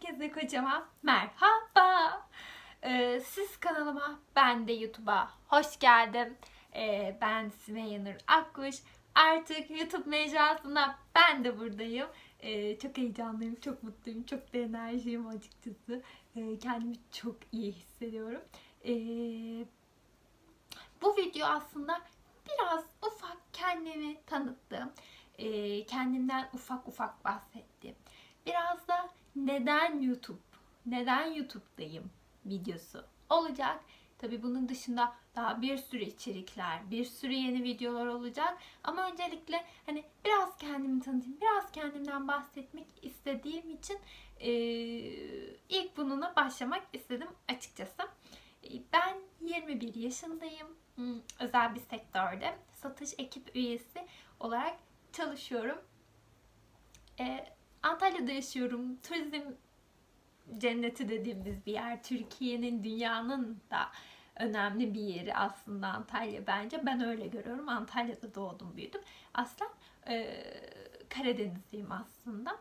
Herkese kocaman merhaba. Ee, siz kanalıma, ben de YouTube'a hoş geldim. Ee, ben Sümeyye Nur Akkuş. Artık YouTube mecrasında ben de buradayım. Ee, çok heyecanlıyım, çok mutluyum, çok da enerjiyim açıkçası. Ee, kendimi çok iyi hissediyorum. Ee, bu video aslında biraz ufak kendimi tanıttım. Ee, kendimden ufak ufak bahsettim. Biraz da neden YouTube, neden YouTube'dayım videosu olacak. Tabii bunun dışında daha bir sürü içerikler, bir sürü yeni videolar olacak. Ama öncelikle hani biraz kendimi tanıtayım, biraz kendimden bahsetmek istediğim için e, ilk bununla başlamak istedim açıkçası. Ben 21 yaşındayım. Hmm, Özel bir sektörde satış ekip üyesi olarak çalışıyorum. E, Antalya'da yaşıyorum. Turizm cenneti dediğimiz bir yer. Türkiye'nin, dünyanın da önemli bir yeri aslında Antalya bence. Ben öyle görüyorum. Antalya'da doğdum, büyüdüm. Aslen e, Karadenizliyim aslında.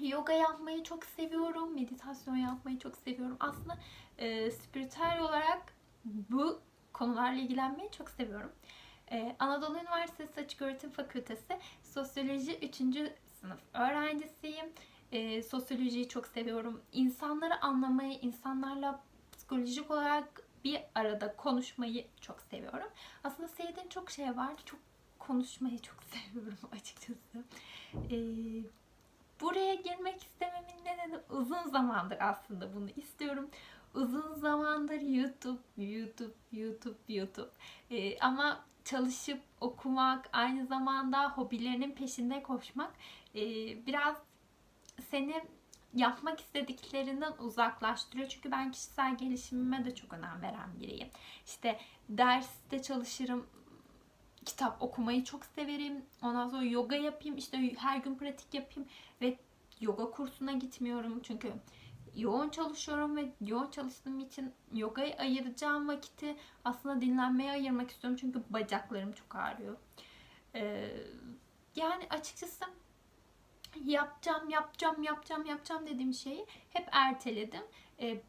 Yoga yapmayı çok seviyorum. Meditasyon yapmayı çok seviyorum. Aslında e, spiritüel olarak bu konularla ilgilenmeyi çok seviyorum. E, Anadolu Üniversitesi Açık Öğretim Fakültesi Sosyoloji 3. sınıf öğrencisiyim. E, sosyolojiyi çok seviyorum. İnsanları anlamayı, insanlarla psikolojik olarak bir arada konuşmayı çok seviyorum. Aslında sevdiğim çok şey var. Çok konuşmayı çok seviyorum açıkçası. E, buraya girmek istememin nedeni uzun zamandır aslında bunu istiyorum. Uzun zamandır YouTube, YouTube, YouTube, YouTube. E, ama çalışıp okumak, aynı zamanda hobilerinin peşinde koşmak e, biraz seni yapmak istediklerinden uzaklaştırıyor. Çünkü ben kişisel gelişimime de çok önem veren biriyim. İşte derste çalışırım, kitap okumayı çok severim. Ondan sonra yoga yapayım, işte her gün pratik yapayım ve yoga kursuna gitmiyorum çünkü yoğun çalışıyorum ve yoğun çalıştığım için yogaya ayıracağım vakiti aslında dinlenmeye ayırmak istiyorum çünkü bacaklarım çok ağrıyor. Ee, yani açıkçası yapacağım, yapacağım, yapacağım, yapacağım dediğim şeyi hep erteledim. Ee,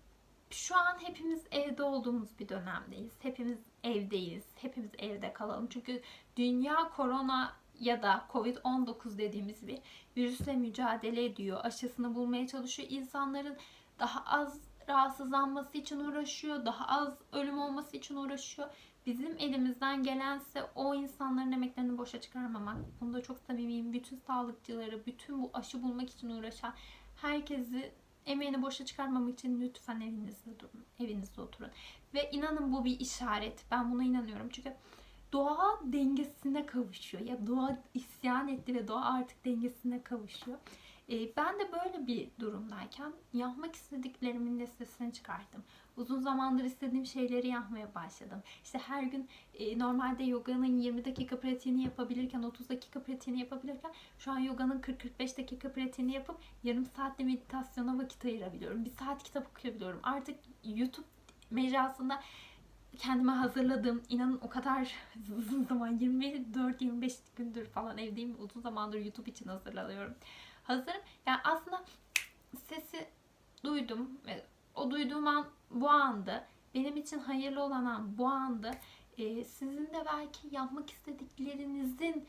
şu an hepimiz evde olduğumuz bir dönemdeyiz. Hepimiz evdeyiz. Hepimiz evde kalalım. Çünkü dünya korona ya da Covid-19 dediğimiz bir virüsle mücadele ediyor. Aşısını bulmaya çalışıyor. İnsanların daha az rahatsızlanması için uğraşıyor. Daha az ölüm olması için uğraşıyor. Bizim elimizden gelense o insanların emeklerini boşa çıkarmamak. Bunda çok samimiyim. Bütün sağlıkçıları, bütün bu aşı bulmak için uğraşan herkesi emeğini boşa çıkarmamak için lütfen evinizde durun. Evinizde oturun. Ve inanın bu bir işaret. Ben buna inanıyorum. Çünkü doğa dengesine kavuşuyor. Ya doğa isyan etti ve doğa artık dengesine kavuşuyor. Ee, ben de böyle bir durumdayken yapmak istediklerimin listesini çıkarttım. Uzun zamandır istediğim şeyleri yapmaya başladım. İşte her gün e, normalde yoganın 20 dakika pratiğini yapabilirken, 30 dakika pratiğini yapabilirken şu an yoganın 40-45 dakika pratiğini yapıp yarım saatte meditasyona vakit ayırabiliyorum. Bir saat kitap okuyabiliyorum. Artık YouTube mecrasında kendime hazırladığım inanın o kadar uzun zaman 24-25 gündür falan evdeyim uzun zamandır YouTube için hazırlanıyorum. Hazırım. Yani aslında sesi duydum o duyduğum an bu andı. Benim için hayırlı olan an bu andı. Ee, sizin de belki yapmak istediklerinizin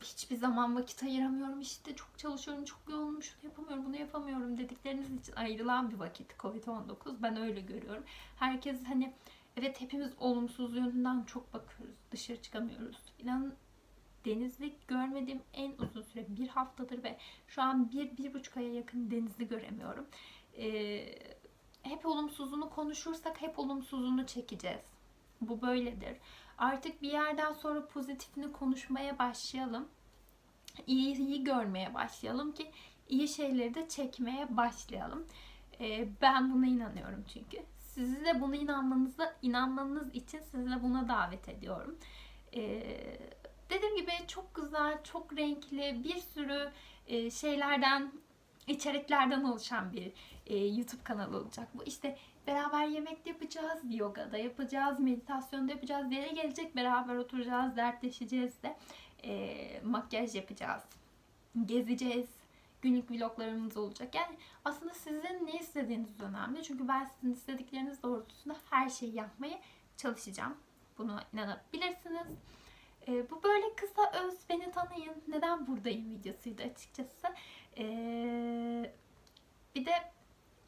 hiçbir zaman vakit ayıramıyorum işte çok çalışıyorum çok yoğunum şunu yapamıyorum bunu yapamıyorum dedikleriniz için ayrılan bir vakit Covid-19 ben öyle görüyorum. Herkes hani evet hepimiz olumsuz yönünden çok bakıyoruz dışarı çıkamıyoruz. İnanın denizli görmediğim en uzun süre bir haftadır ve şu an bir, bir buçuk aya yakın denizli göremiyorum. Ee, hep olumsuzunu konuşursak hep olumsuzunu çekeceğiz. Bu böyledir. Artık bir yerden sonra pozitifini konuşmaya başlayalım. İyiyi görmeye başlayalım ki iyi şeyleri de çekmeye başlayalım. Ee, ben buna inanıyorum çünkü. Sizi de buna inanmanıza, inanmanız için sizi buna davet ediyorum. Ee, dediğim gibi çok güzel, çok renkli, bir sürü e, şeylerden, içeriklerden oluşan bir e, YouTube kanalı olacak. Bu işte beraber yemek yapacağız, yoga da yapacağız, meditasyon da yapacağız. Yere gelecek beraber oturacağız, dertleşeceğiz de e, makyaj yapacağız, gezeceğiz, günlük vloglarımız olacak. Yani aslında sizin ne istediğiniz önemli. Çünkü ben sizin istedikleriniz doğrultusunda her şeyi yapmaya çalışacağım. Buna inanabilirsiniz. Ee, bu böyle kısa öz beni tanıyın. Neden buradayım videosuydu açıkçası. Ee, bir de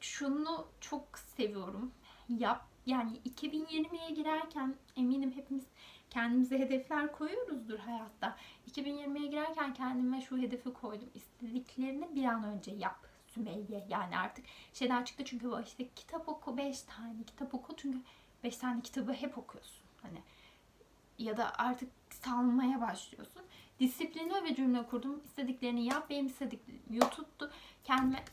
şunu çok seviyorum. Yap yani 2020'ye girerken eminim hepimiz kendimize hedefler koyuyoruzdur hayatta. 2020'ye girerken kendime şu hedefi koydum. İstediklerini bir an önce yap Sümeyye. Yani artık şeyden çıktı çünkü bu işte kitap oku 5 tane kitap oku çünkü 5 tane kitabı hep okuyorsun. Hani ya da artık salmaya başlıyorsun. Disiplinli bir cümle kurdum. İstediklerini yap. Benim istediklerim YouTube'du. Kendime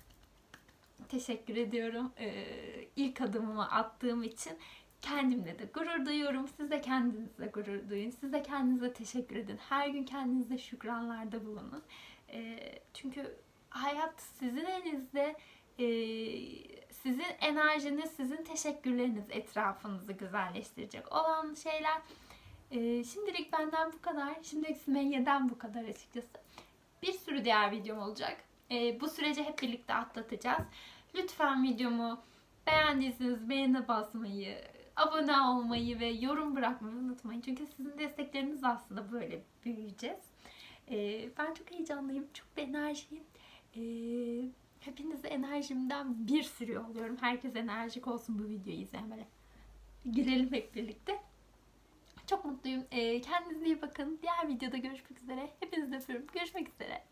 teşekkür ediyorum. Ee, ilk adımımı attığım için kendimle de gurur duyuyorum. Siz de kendinizle gurur duyun. Siz de kendinize teşekkür edin. Her gün kendinize şükranlarda bulunun. Ee, çünkü hayat sizin elinizde. Ee, sizin enerjiniz, sizin teşekkürleriniz etrafınızı güzelleştirecek olan şeyler. Ee, şimdilik benden bu kadar. Şimdilik Sümeyye'den bu kadar açıkçası. Bir sürü diğer videom olacak. Ee, bu süreci hep birlikte atlatacağız. Lütfen videomu beğendiyseniz beğene basmayı, abone olmayı ve yorum bırakmayı unutmayın. Çünkü sizin destekleriniz aslında böyle büyüyeceğiz. Ee, ben çok heyecanlıyım, çok bir enerjiyim. Ee, hepinize enerjimden bir sürü oluyorum. Herkes enerjik olsun bu videoyu izleyen böyle. Gülelim hep birlikte. Çok mutluyum. Ee, kendinize iyi bakın. Diğer videoda görüşmek üzere. Hepinizi öpüyorum. Görüşmek üzere.